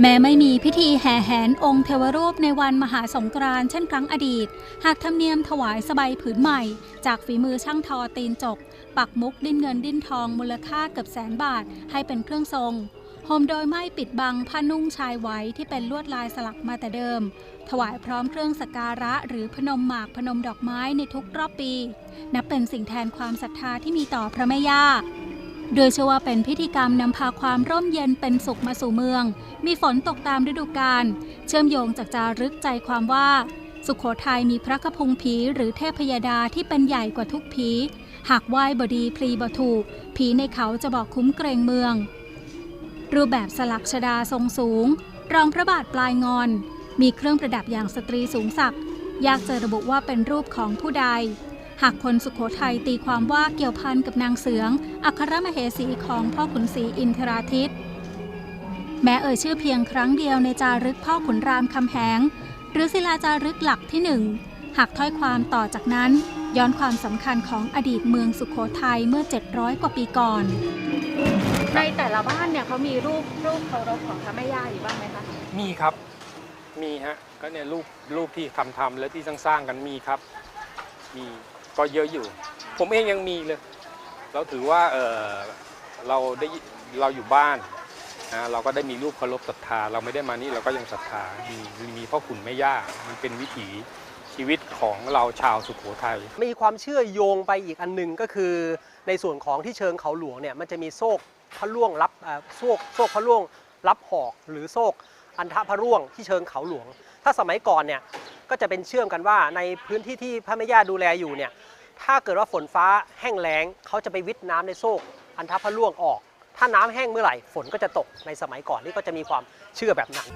แม้ไม่มีพิธีแห่แหนองค์เทวรูปในวันมหาสงกรานต์เช่นครั้งอดีต หากธรรมเนียมถวายสบายผืนใหม่ จากฝีมือช่างทอตีนจก ปักมุกดิ้นเงินดิ้นทองมูลค่าเกือบแสนบาทให้เป็นเครื่องทรงห่มโดยไม่ปิดบังผ้านุ่งชายไว้ที่เป็นลวดลายสลักมาแต่เดิม ถวายพร้อมเครื่องสักการะหรือพนมหมากพนมดอกไม้ในทุกรอบปี นับเป็นสิ่งแทนความศรัทธาที่มีต่อพระแม่ย่า โดยเชื่อว่าเป็นพิธีกรรมนำพาความร่มเย็นเป็นสุขมาสู่เมือง มีฝนตกตามฤดูกาล เชื่อมโยงจากจารึกใจความว่า สุขโขทัยมีพระกระพุงผีหรือเทพยดาที่เป็นใหญ่กว่าทุกผี หากไหว้บดีพลีบถูก ผีในเขาจะบอกคุ้มเกรงเมือง รูปแบบสลักชดาทรงสูง รองพระบาทปลายงอน มีเครื่องประดับอย่างสตรีสูงศักดิ์ยากจะระบุว่าเป็นรูปของผู้ใด หากคนสุขโขทัยตีความว่าเกี่ยวพันกับนางเสืองอัครมเหสีของพ่อขุนศรีอินทราทิต แม้เอ่ยชื่อเพียงครั้งเดียวในจารึกพ่อขุนรามคำแหง หรือศิลาจารึกหลักที่หนึ่งหากถ้อยความต่อจากนั้น ย้อนความสำคัญของอดีตเมืองสุขโขทัยเมื่อ 700 กว่าปีก่อน ในแต่ละบ้านเนี่ยเขามีรูปรูปเคารพของพระแม่ย่าอยู่บ้างไหมคะ มีครับ มีฮะ ก็เนี่ยรูปรูปที่ทำทำและที่สร้างสร้างๆกันมีครับ มี ก็เยอะอยู่ ผมเองยังมีเลยเราถือว่าเออเราได้เราอยู่บ้านนะเราก็ได้มีรูปเคารพศรัทธา เราไม่ได้มานี่เราก็ยังศรัทธามีมีพ่อขุนแม่ย่ามันเป็นวิถีชีวิตของเราชาวสุโขทัยมีความเชื่อโยงไปอีกอันหนึ่งก็คือ ในส่วนของที่เชิงเขาหลวงเนี่ยมันจะมีโซกพระล่วงรับโซกโซกพระล่วงรับหอกหรือโซกอันทะพระร่วงที่เชิงเขาหลวง ถ้าสมัยก่อนเนี่ยก็จะเป็นเชื่อมกันว่าในพื้นที่ที่พระแม่ย่าดูแลอยู่เนี่ยถ้าเกิดว่าฝนฟ้าแห้งแล้งเขาจะไปวิทน้ำในโซกอันทพระล่วงออก ถ้าน้ำแห้งเมื่อไหร่ฝนก็จะตกในสมัยก่อนนี่ก็จะมีความเชื่อแบบนั้น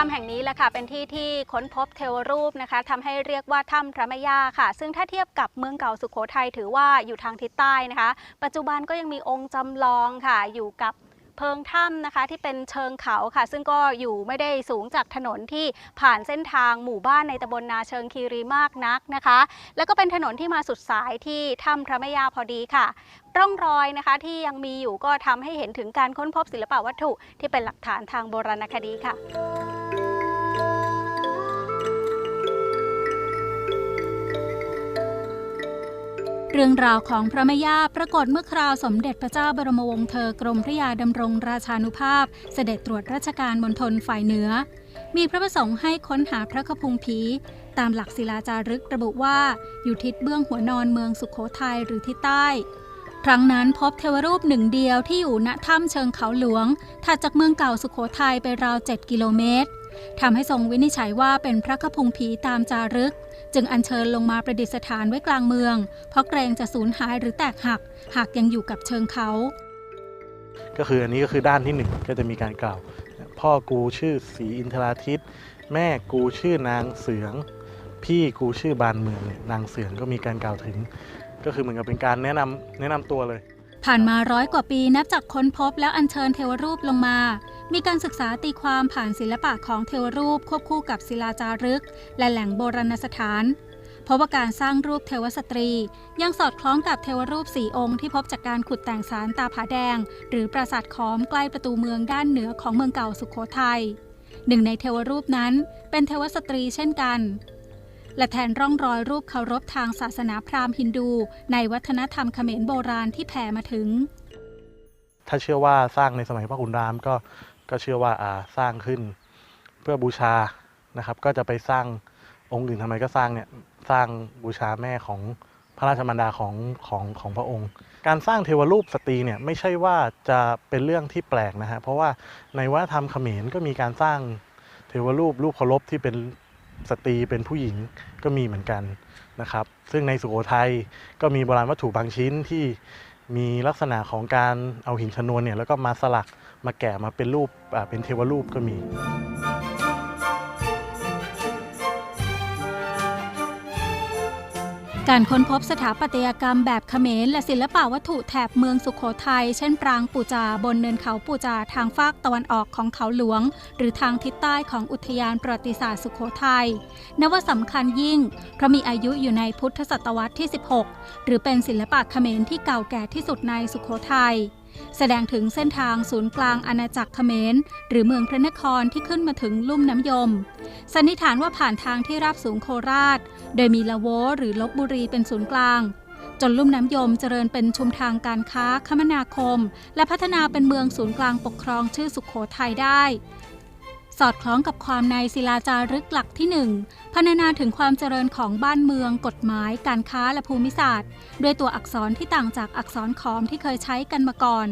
ถ้ำแห่งนี้แหละค่ะเป็นที่ที่ค้นพบเทวรูปนะคะทำให้เรียกว่าถ้ำพระแม่ย่าค่ะ ซึ่งถ้าเทียบกับเมืองเก่าสุโขทัยถือว่าอยู่ทางทิศใต้นะคะ ปัจจุบันก็ยังมีองค์จำลองค่ะอยู่กับเพิงถ้ำนะคะที่เป็นเชิงเขาค่ะ ซึ่งก็อยู่ไม่ได้สูงจากถนนที่ผ่านเส้นทางหมู่บ้านในตำบลนาเชิงคีรีมากนักนะคะ แล้วก็เป็นถนนที่มาสุดสายที่ถ้ำพระแม่ย่าพอดีค่ะ ร่องรอยนะคะที่ยังมีอยู่ก็ทำให้เห็นถึงการค้นพบศิลปวัตถุที่เป็นหลักฐานทางโบราณคดีค่ะ เรื่องราวของพระมย่าปรากฏเมื่อคราวสมเด็จพระเจ้าบรมวงศ์เธอกรมพระยาดำรงราชานุภาพ เสด็จตรวจราชการมณฑลฝ่ายเหนือ มีพระประสงค์ให้ค้นหาพระคพุงผี ตามหลักศิลาจารึกระบุว่าอยู่ทิศเบื้องหัวนอนเมืองสุขโขทัยหรือทิศใต้ ครั้งนั้นพบเทวรูปหนึ่งเดียวที่อยู่ณถ้ำเชิงเขาหลวงถัดจากเมืองเก่าสุขโขทัยไปราว 7 กิโลเมตร ทำให้ทรงวินิจฉัยว่าเป็นพระคพุงผีตามจารึก จึงอัญเชิญลงมาประดิษฐานไว้กลางเมือง เพราะเกรงจะสูญหายหรือแตกหัก หากยังอยู่กับเชิงเขา ก็คืออันนี้ก็คือด้านที่หนึ่งก็จะมีการกล่าว พ่อกูชื่อศรีอินทราทิต แม่กูชื่อนางเสือง พี่กูชื่อบานเมืองเนี่ยนางเสืองก็มีการกล่าวถึง ก็คือเหมือนกับเป็นการแนะนำแนะนำตัวเลย ผ่านมาร้อยกว่าปีนับจากค้นพบแล้วอัญเชิญเทวรูปลงมา มีการศึกษาตีความผ่านศิลปะของเทวรูปควบคู่กับศิลาจารึก และแหล่งโบราณสถานเพราะว่าการสร้างรูปเทวสตรี ยังสอดคล้องกับเทวรูปสีองค์ที่พบจากการขุดแต่งสารตาผาแดง หรือปราสาทขอมใกล้ประตูเมืองด้านเหนือของเมืองเก่าสุขโขทัยหนึ่งในเทวรูปนั้นเป็นเทวสตรีเช่นกัน และแทนร่องรอยรูปเคารพทางศาสนาพราหมณ์ฮินดู ในวัฒนธรรมเขมรโบราณที่แผ่มาถึง ถ้าเชื่อว่าสร้างในสมัยพระขุนรามก็ ก็เชื่อว่าอ่าสร้างขึ้นเพื่อบูชานะครับ ก็จะไปสร้างองค์อื่นทำไมก็สร้างเนี่ยสร้างบูชาแม่ของพระราชมารดาของของของพระองค์ การสร้างเทวรูปสตรีเนี่ยไม่ใช่ว่าจะเป็นเรื่องที่แปลกนะฮะเพราะว่าในวัฒนธรรมเขมรก็มีการสร้างเทวรูปรูปเคารพที่เป็นสตรีเป็นผู้หญิงก็มีเหมือนกันนะครับ ซึ่งในสุโขทัยก็มีโบราณวัตถุบางชิ้นที่มีลักษณะของการเอาหินชนวนเนี่ยแล้วก็มาสลัก มาแกะมาเป็นรูปเป็นเทวรูปก็มีการค้นพบสถาปัตยกรรมแบบเขมรและศิลปะวัตถุแถบเมืองสุขโขทัย เช่น ปรางปูจาบนเนินเขาปูจาทางฟากตะวันออกของเขาหลวง หรือทางทิศใต้ของอุทยานประวัติศาสตร์สุขโขทัยนับว่าสำคัญยิ่ง เพราะมีอายุอยู่ในพุทธศตวรรษที่ 16 หรือเป็นศิลปะเขมรที่เก่าแก่ที่สุดในสุขโขทัย แสดงถึงเส้นทางศูนย์กลางอาณาจักรเขมร หรือเมืองพระนครที่ขึ้นมาถึงลุ่มน้ำยม สันนิษฐานว่าผ่านทางที่ราบสูงโคราช โดยมีละโวหรือลบบุรีเป็นศูนย์กลาง จนลุ่มน้ำยมเจริญเป็นชุมทางการค้าคมนาคม และพัฒนาเป็นเมืองศูนย์กลางปกครองชื่อสุขโขทัยได้ สอดคล้องกับความในศิลาจารึกหลักที่หนึ่งพรรณนาถึงความเจริญของบ้านเมือง กฎหมาย การค้าและภูมิศาสตร์ ด้วยตัวอักษรที่ต่างจากอักษรขอมที่เคยใช้กันมาก่อน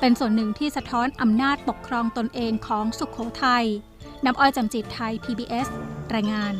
เป็นส่วนหนึ่งที่สะท้อนอำนาจปกครองตนเองของสุขโขทัยน้ำอ้อยจำจิตไทย PBS รายงาน